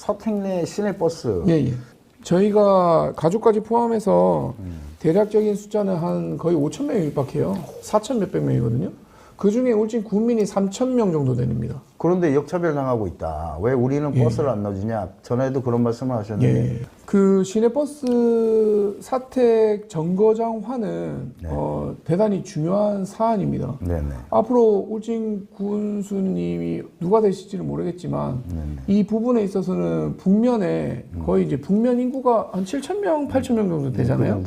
서택내 시내버스 예, 예. 저희가 가족까지 포함해서 음. 대략적인 숫자는 한 거의 5천 명에 육박해요. 4천 몇백 명이거든요. 그 중에 울진 구민이 3천 명 정도 됩니다. 그런데 역차별 당하고 있다. 왜 우리는 버스를 안 넣어주냐? 전에도 그런 말씀을 하셨는데 예. 그 시내버스 사택 정거장화는 네. 어, 대단히 중요한 사안입니다. 네네. 앞으로 울진 군수님이 누가 되실지는 모르겠지만 네네. 이 부분에 있어서는 북면에 거의 이제 북면 인구가 한 7천 명, 8천 명 정도 되잖아요.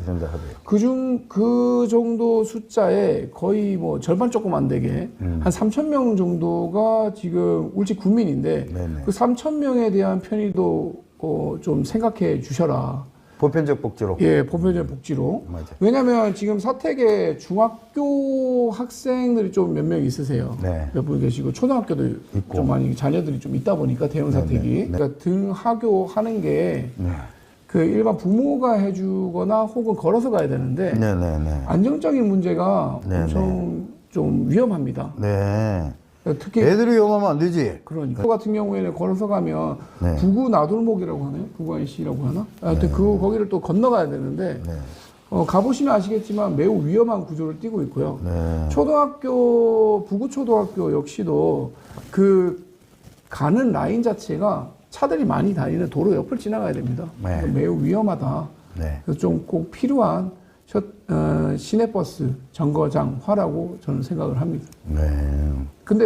그. 그중 그 정도 숫자에 거의 뭐 절반 조금 안 되게 음. 한 3천 명 정도가 지금 울진 군민인데 네네. 그 3천 명에 대한 편의도 어, 좀 생각해 주셔라. 보편적 복지로. 예, 보편적 복지로. 맞아요. 왜냐하면 지금 사택에 중학교 학생들이 좀 몇 명 있으세요. 네. 몇 분 계시고 초등학교도 있고. 좀 많이 자녀들이 좀 있다 보니까 대형 사택이 네, 네. 그러니까 등하교 하는 게그 네. 일반 부모가 해주거나 혹은 걸어서 가야 되는데. 안정적인 문제가 네, 엄청 좀 위험합니다. 네. 특히 애들이 위험하면 안 되지. 그러니까 그 같은 경우에는 걸어서 가면 네. 부구 나돌목이라고 하나요? 부구안시라고 하나? 하여튼 그 거기를 또 건너가야 되는데 네. 어, 가보시면 아시겠지만 매우 위험한 구조를 띠고 있고요. 네. 초등학교 부구 초등학교 역시도 그 가는 라인 자체가 차들이 많이 다니는 도로 옆을 지나가야 됩니다. 네. 그래서 매우 위험하다. 네. 그래서 좀 꼭 필요한 셔, 어, 시내버스 정거장화라고 저는 생각을 합니다. 네. 근데